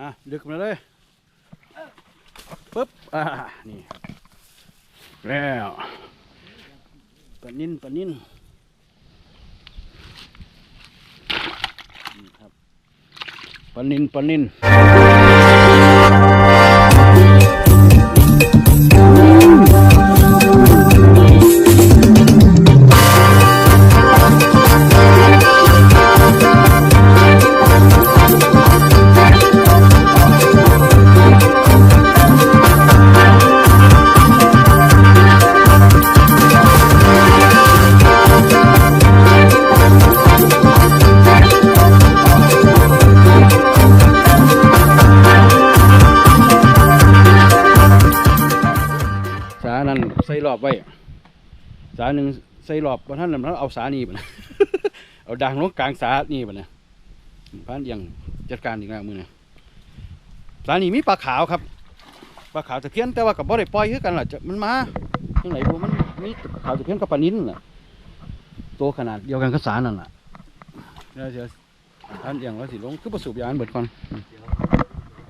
อะดึกมาเลยปึ๊บอ่านี่ครับแล้วปลานิ่นปลานิ่นนี่ครับปลานิ่นปลานิ่น ใส่รอบบ่ท่านนั้นเอาสานี่บ่นะเอาด่างลงกลางสานี่บ่นะพานเดียงจัดการอีกแล้วมือนะสานี่มีปลาขาวครับปลาขาวตะเพียนแต่ว่ากับบ่ได้ปล่อยคือกันล่ะจะมันมาจังไหนดูมันมีขาวตะเพียนกับปลานิ้นล่ะตัวขนาดเดียวกันกับสานั่นล่ะแล้วเดี๋ยวท่านเดียงว่าสิลงคือประสูบยานเบิดก่อน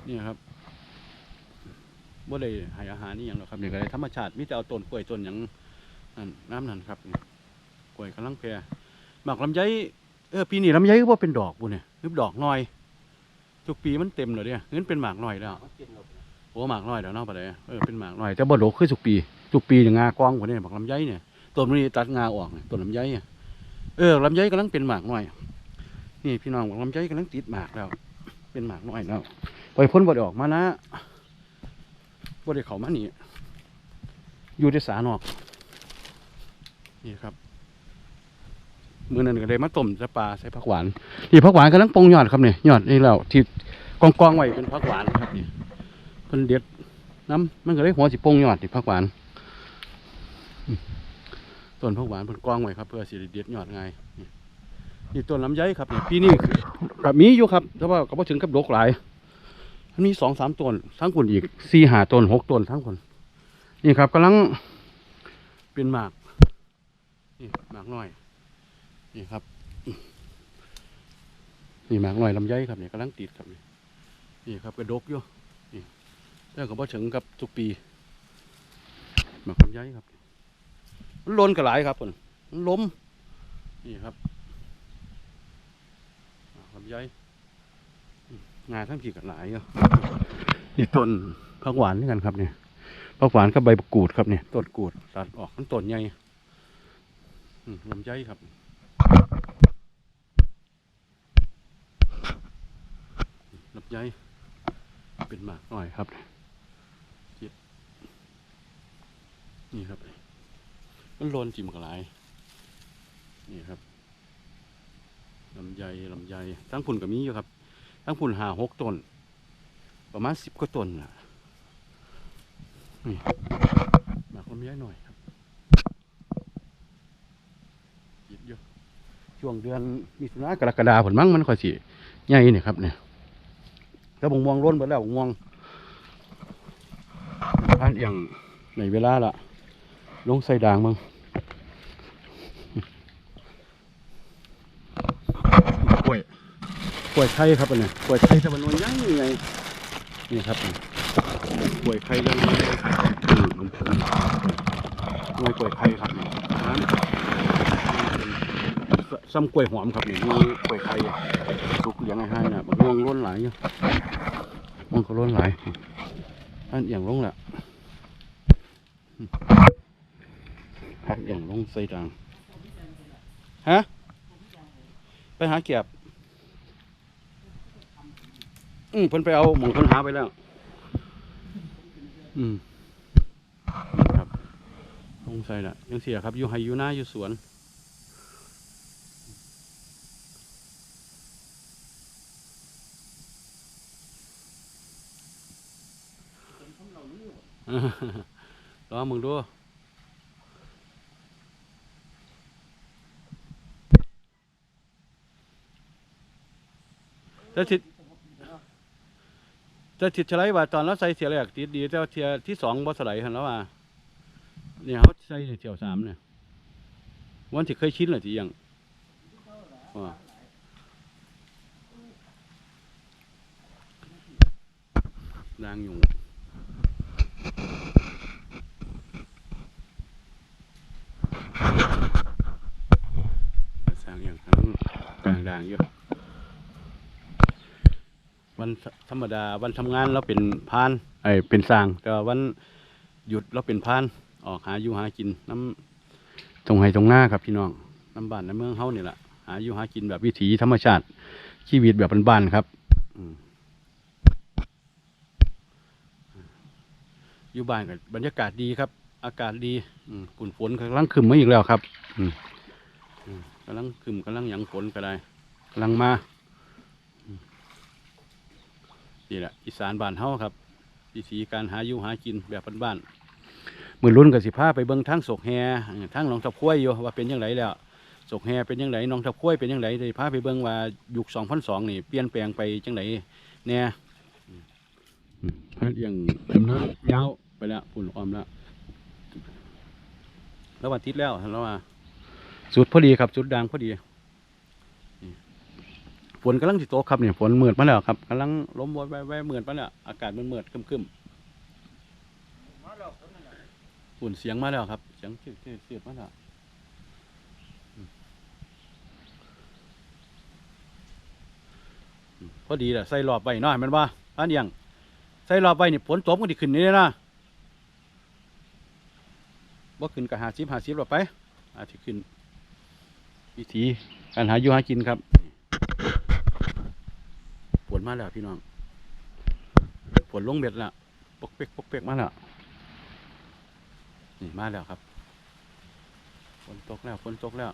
นี่ครับบ่ได้ให้อาหารนี่หยังหรอกครับนี่ก็เลยธรรมชาติมีแต่เอาต้นกล้วยต้นหยังนั่นน้ำนั่นครับนี่กล้ วยกำลังแพร่หมากลำไยเออปีนี้ลำไยก็ว่าเป็นดอกบุเนี่ยนึกดอกน้อย ทุกปีมันเต็มเลยเนี่ยเงินเป็นหมากน้อยแล้วโอ้หมากน้อยแล้วเนาะปเดี๋ยเออเป็นหมากน้อยแต่บ่ดกคือทุกปี ทุกปีเนี่ยงากองกว่านี่หมากลำไยเนี่ยต้นมันนี่ตัดงาออกต้นลำไยเนี่ยเออลำไยกำลังเป็นหมากน้อย นี่พี่น้องหมากลำไยกำลังติดหมากแล้ว เป็นหมากน้อยแล้วปล่อยพ้นบ่ดออกมานะบ่ได้เขามานี่อยู่ในสานอกนี่ครับ มื้อนั้นก็ได้มาต้มใส่ปลาใส่ผักหวานนี่ผักหวานกำลังปงยอดครับเนี่ยยอดนี่แล้วที่กองกองไว้เป็นผักหวานครับนี่เพิ่นเด็ดน้ำมันก็เลยหัวสิปงยอดนี่ผักหวานต้นผักหวานเพิ่นกองไว้ครับ เพื่อสิเด็ดยอดง่ายนี่ต้นลำไยครับนี่ปีนี้ก็มีอยู่ครับแต่ว่าก็บ่ถึงกับดกหลายมันมีสองสามต้นทั้งคนอีกสี่หาต้นหกต้นทั้งคนนี่ครับกำลังเป็นหมากนี่หมากน้อย นี่ครับ นี่หมากหน้อยลำไยครับเนี่ยกำลังติดครับนี่นี่ครับกระดกอยู่นี่แต่ก็บ่ถึงกับทุกปีหมากลำไยครับมันล้นกระหลายครับคนมันล้มนี่ครับหมากลำไยงานทั้งผีกันหลายอยู่นี่ต้นผักหวานนี่กันครับเนี่ยผักหวานกับใบกูดครับเนี่ยต้นกูดตัดออกมันต้นใหญ่ลำไยครับ ลำไยเป็นหมากหน่อยครับเจ็ดนี่ครับ มันโลนจิมกันหลนี่ครับลำไยลำไยทั้งพุ่นกับมีอยู่ครับ ทั้งพุ่นหาหกต้น ประมาณสิบกว่าต้นน่ะนี่หมากลำไยหน่อยครับยิดเยอะช่วงเดือนมิถุนากรกฎาผลมั้งมันค่อยสิใหญ่เนี่ยครับเนี่ย แล้วบงม่วงร่นไปแล้วบงม่วงท่านเอียงในเวลาละลงใส่ด่างมั้งกล้วยกล้วยไข่ครับอันนี้กล้วยไข่ตะวันนวลยังไงนี่ครับนี่กล้วยไข่ยังไงอืมมันเป็นกล้วยกล้วยไข่ครับนี่นั้น ซ้ำกล้วยหอมครับนี่มีกล้วยไข่สุกเลี้ยงให้ให้นะบางม่วงล้นหลายอยู่ม่วงก็ล้นหลายอันอย่างลงละอันอย่างลงใส่ดังฮะไปหาเก็บอืมเพิ่นไปเอาหมองเพิ่นหาไปแล้ว อืมครับลงใส่ละยังเสียครับอยู่ไฮอยู่หน้าอยู่สวน ลองมึงดูแต่ทิศแต่ทิศเฉลยว่าตอนเราใส่เสียแรกติดดีแต่ว่าเทียที่สองบ่สไลด์หันแล้วว่าเนี่ยเขาใส่เที่ยวสามเนี่ยวันที่เคยชินเลยที่ยังว่านางอยู่ สร้างอย่างทั้งกลางด่างอยู่วันธรรมดาวันทำงานเราเป็นพานไอเป็นสร้าง แต่วันหยุดเราเป็นพาน ออกหาอยู่หากินน้ำตรงไห้ตรงหน้าครับพี่น้องน้ำบ้านน้ำเมืองเฮาเนี่ยแหละหาอยู่หากินแบบวิถีธรรมชาติชีวิตแบบบ้านๆครับ อืม อยู่บ้านกับบรรยากาศดีครับ อากาศดีอืมฝุ่นฝนกำลังขึ้นมาอีกแล้วครับอืมอืมกำลังขึ้นกำลังหยังฝนก็ได้กำลังมาอนี่แหละอีสานบ้านเฮาครับวิธีการหาอยู่หากินแบบบ้านๆมือรุ่นกับสิพาไปเบิ่งทางโศกแฮทางหนองทับคุ้ยอยู่ว่าเป็นยังไงแล้วศกแฮเป็นยังไงน้องทับข้ยเป็นยังไงเลยพาไปเบิ่งว่ายุค2002นี่เปลี่ยนแปลงไปจังไดแน่อืม อืมเรื่องดำเนินยาวไปแล้วปุ่นออมแล้วแล้ววันอาทิตย์แล้วแล้วว่าสุดพอดีครับสุดดังพอดีฝนกำลังสิตกครับเนี่ยฝนเหมือดมาแล้วครับกำลังล้มวอยแว่ๆเมือดมาแล้วอากาศมันเหมือดครึมๆฝุ่นเสียงมาแล้วครับ เสียงเสียงเสียงมาแล้วพอดีแหละใส่รอบไว้เนาะแมันว่าอันยัง ใส่รอบไว้นี่ฝนตกมันดิขึ้นนี่นะบ่ขึ้นกับหาสิบหาสิบหรอกไปอาจจะขึ้นวิธีการหาอยู่หากินครับฝนมาแล้วพี่น้องฝนลงเบ็ดล้วปกเปกปกเปกมาแล้วนี่มาแล้วครับฝนตกแล้วฝนตกแล้ว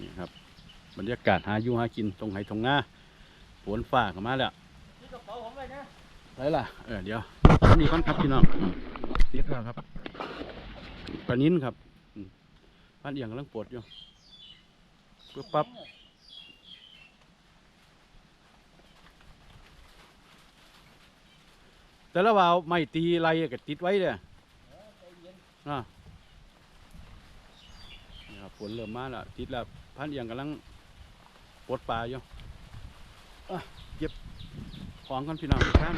นี่ครับบรรยากาศหาอยู่หากินตรงไหตรงหน้าฝนฟ้าก็มาแล้ว ไรล่ะ เออเดี๋ยวอันนี้ก่อนครับพี่น้องอืมเสียแล้วครับปลานิ้นครับอืมพันเอียงกำลังปวดอยู่ปึ๊บปั๊บแต่ละว่าไม่ตีไรก็ติดไว้เลยนะนี่ครับฝนเริ่มมาแล้วติดแล้วพันเอียงกำลังปวดปลาอยู่อะเก็บ ของกันพี่น้องข้าง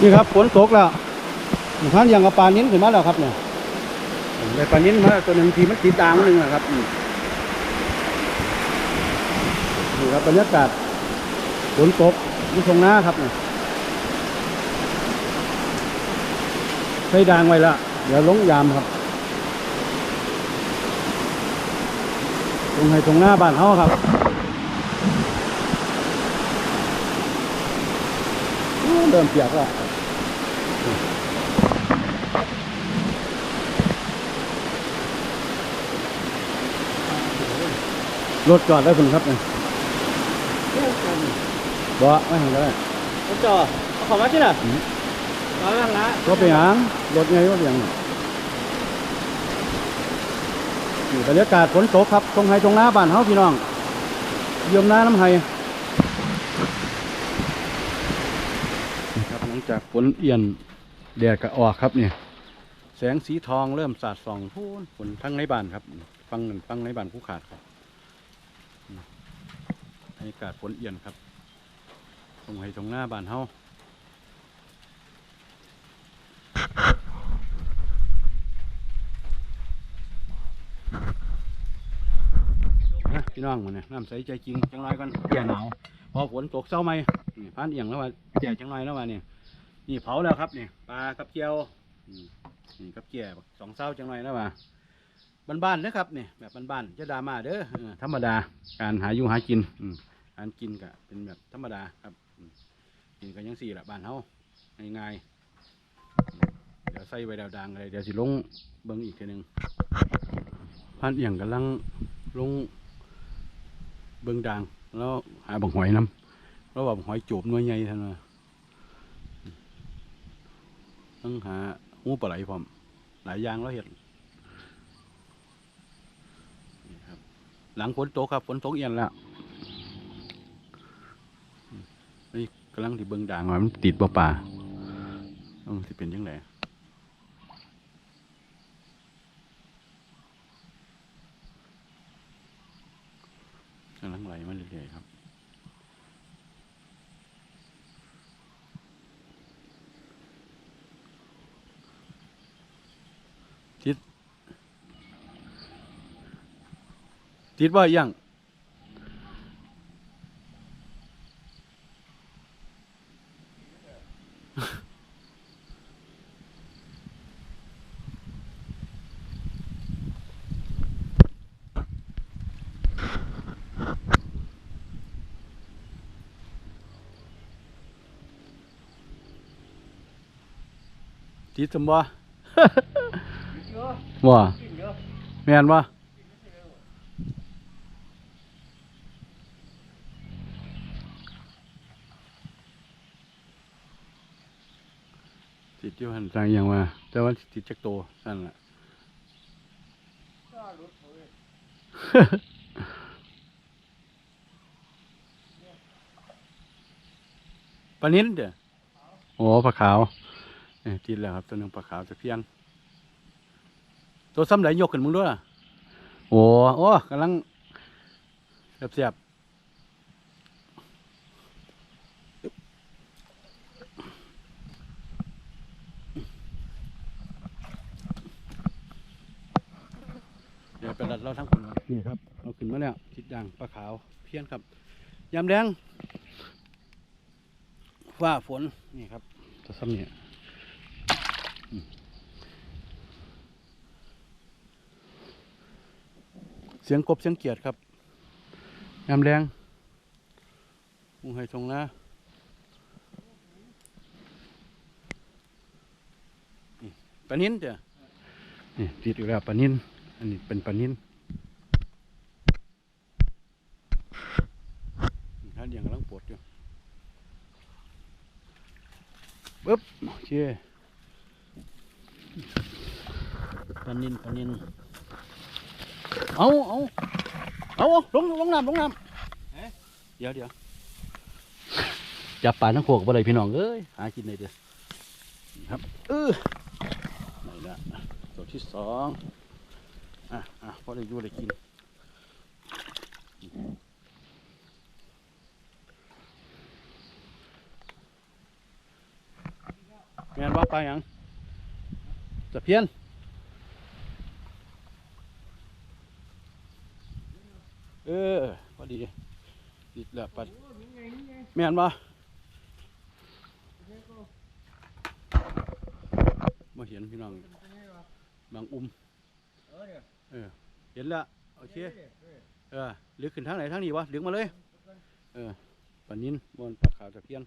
นี่ครับฝนตกแล้วพันเอียงกับปลานิ้นขึ้นมาแล้วครับเนี่ยได้ปลานิ้นมาตัวหนึ่งทีมันติดตางหนึ่งนะครับอืมนี่ครับบรรยากาศฝนตกอยู่ตรงหน้าครับเนี่ยใช้ดางไว้และเดี๋ยวลงยามครับตรงไหนตรงหน้าบ้านเขาครับโอ้ เริ่มเปียกแล้วรถจอดได้คุณครับเนี่ยบ่ไม่เห็นได้ผมจ่อเอาของมาที่ไหนอืมมาแล้วละรถไปหางรถไงรถอย่างนี้นี่บรรยากาศฝนตกครับตรงไหตรงหน้าบ้านเฮาพี่น้องเยี่ยมหน้าน้ำไห้ครับหลัง จากฝนเอียนแดดก็ออกครับเนี่ยแสงสีทองเริ่มสาดส่องพูนฝนทั้งในบ้านครับ ฟังหนึ่งฟังในบ้านผู้ขาดครับอืมบรรยากาศฝนเอียนครับตรงไหตรงหน้าบ้านเฮานะพี่น้องมันเนี่ยน้ำใสใจจริงจังไรกันแก่หนาวพอฝนตกเช้าไหมนี่พันเอียงแล้วว่าแก่จังไรแล้วว่านี่ นี่เผาแล้วครับนี่ปลากับเจียวนี่กับเจียวสองเช้าจังไรแล้วว่าบ้านๆนะครับนี่แบบบ้านๆจะดราม่าเด้อธรรมดาการหาอยู่หากินอืการกินก็เป็นแบบธรรมดาครับกินกันยังสี่ละบ้านเฮาง่ายๆเดี๋ยวใส่ไว้ดาวดังอะไรเดี๋ยวสิลงเบิ้งอีกทีหนึ่งพันเอียงกำลังลงเบิ่งดังแล้วหาบังหอยน้ำแล้วบังหอยจูบหน่วยใหญ่ท่านว่า ต้องหาหูปลาไหลพร้อม หลายอย่างแล้วเห็ดนี่ครับหลังฝนตกครับฝนตกเอียนแล้วนี่กำลังที่เบิงด่างว่ามันติดบ่ป่าต้องสิเป็นยังไงกำลังไหลมาเรื่อยๆครับ ติดบ่ยังติดสมบ่เยอะบ่กินเยอะแม่นบ่ ติดอยู่หันต่างอย่างว่า แต่ว่าติดจักโตนั่นแหละกล้าเลยปลานิ้นเด้อโอ้ปลาขาวเอ้ยติดแล้วครับตัวหนึงปลาขาวตะเพียนตัวซ้ำไหนยกขึ้นมึงด้วย โอ้โอ้กำลังเสียบๆเดี๋ยวไปรัดเราทั้งคนนี่ครับเอาขึ้นมา แล้วทิดด่างปลาขาวเพี้ยนครับยำแดงฟ้าฝนนี่ครับตัวซ้ำเนี่ยเสียงกบเสียงเกียดครับยามแรงมุงให้ทรงนะปลานินเด้อนี่ติดอีกแล้วปลานินอันนี้เป็นปลานินนี่ท่านยังกำลังปวดอยู่ปึ๊บโอ เคปลานินปลานินเอาเอาเอาเอาลงลงน้ำลงน้ำเดี๋ยวเดี๋ยวจับปลาทั้งโขกบ่ได้พี่น้องเอ้ยหากินได้เด้อนี่ครับเออนี่ละตัวที่สองอะอะพอได้อยู่ได้กิน แมนว่าปลาหยังตะเพี้ยนเออพอดีติดแล้วปัดแมนบ่มาเห็นพี่น้องบางอุ้มเออเห็นแล้วโอเคเออลึกขึ้นทางไหนทางนี้วะลึกมาเลย เออปันนินบนปลาขาวตะเพี้ยน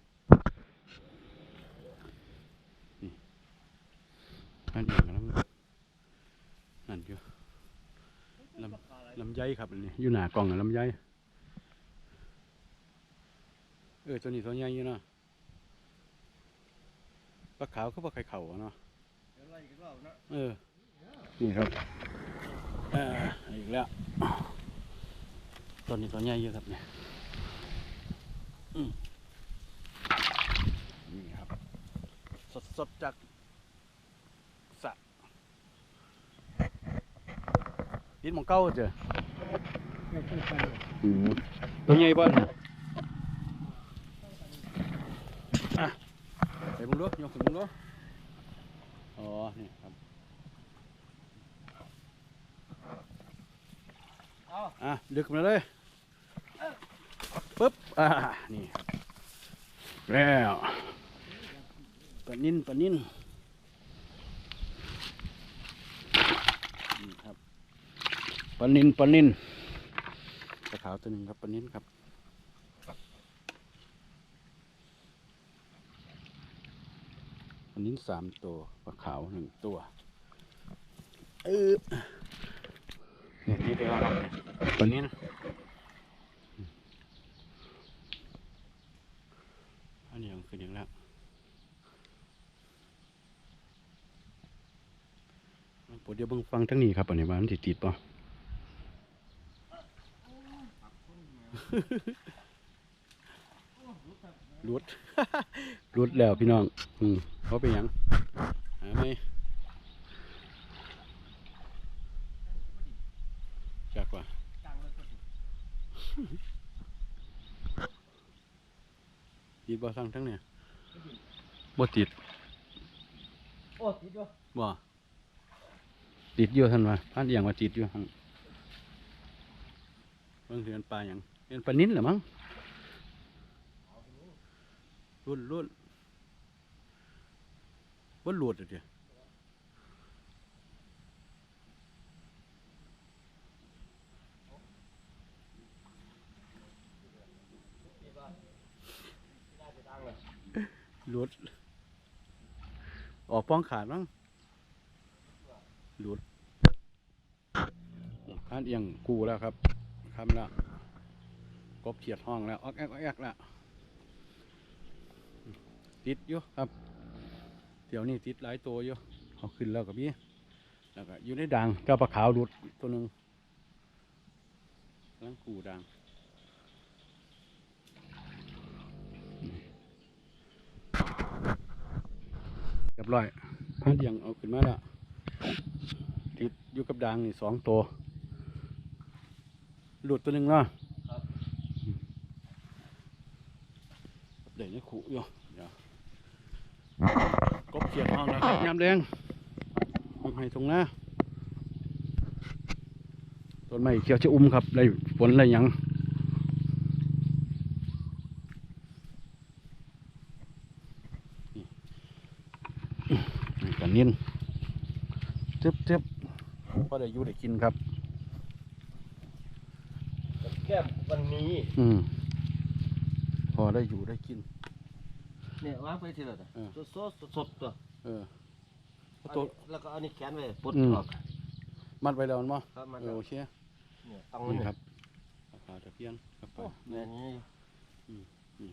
นั่นเองกำลังนั่นอยู่ลำลำไยครับอันนี่อยู่หน้ากล่องน่ะลำไยเออตัวนี้ตัวใหญ่อยู่เนาะปลาขาวก็ปลาไข่เข่าอะเนาะเดี๋ยวไล่กันรอบนะเออ นี่ครับเอออีกแล้วตัวนี้ตัวใหญ่เยอะครับเนี่ยอืมนี่ครับ สดสดๆจากสระ ดินหมองเก้าเจอไม่ใช่ไปอืมตัวใหญ่บ้านยอะไปมึงดูยกขึ้นมึงดูอ๋อ นี่ครับ เอาอะดึกมาเลยปึ๊บ อ่า นี่ครับแล้วปลานินปลานินนี่ครับ ปลานินปลานินปลาขาวตัวหนึ่งครับปลานินครับปลานินสามตัวปลาขาวหนึ่งตัวเออนี่ยนี่เดียวครับปลานินอันนี้มันขึ้นอีกแล้วปวดเดี๋ยวเบิ่งฟังทั้งนี้ครับอันนี้ว่ามันติดติดป่ะ รุดรุดแล้วพี่น้อง อืมเขาไปนหยังหาไหมจากว่าจังเลยก็ติดติดบ่สั่งทั้งเนี่ยบ่ติดโอ้ติดด้วยบ่ติดอยู่ท่านว่าพันเอียงว่าติดอยู่หั่นเบิ่งสิเป็นปลาหยัง เป็นปลานิ้นหรือมั้งรุ่นรุ่นว่าหลุดเดียหลุด ออกป้องขาดมั้งหลุดท่านเอียงกูแล้วครับคำแล้ว กบเขียดห้องแล้วออกแอกออกแอกแล้วติดอยู่ครับเดี๋ยวนี้ติดหลายตัวอยู่เอาขึ้นแล้วกับพี่แล้วก็อยู่ในดังเจ้าปลาขาวหลุดตัวหนึ่งลังกูดังเรียบร้อยพันเดียงเอาขึ้นมาแล้วติดอยู่กับดังนี่สองตัวหลุดตัวหนึ่งเนาะเดี๋ยวนี้ ขู่อยู่เดี๋ยวกบเขียดห้องแล้วครับยำแดงต้นไม้ตรงหน้าต้นไม้เขียวจะอุ้มครับได้ฝนอะไรหยังนี่กันนินเจ็บเจ็บพอได้อยู่ได้กินครับแก้มวันนี้ อืมพอได้อยู่ได้กิน เนี่ยวางไปทีละตัวเออสดสดสดตัวเอออันตัวนี้แล้วก็เอานี่แขนไว้ปลดอืมออก มัดไว้แล้วมันมั้ครับมันเออโอเคเนี่ยตั้งนี่นี่ครับปลาตะเพียนครับปโอ้ลาเนี่ยนี่อืม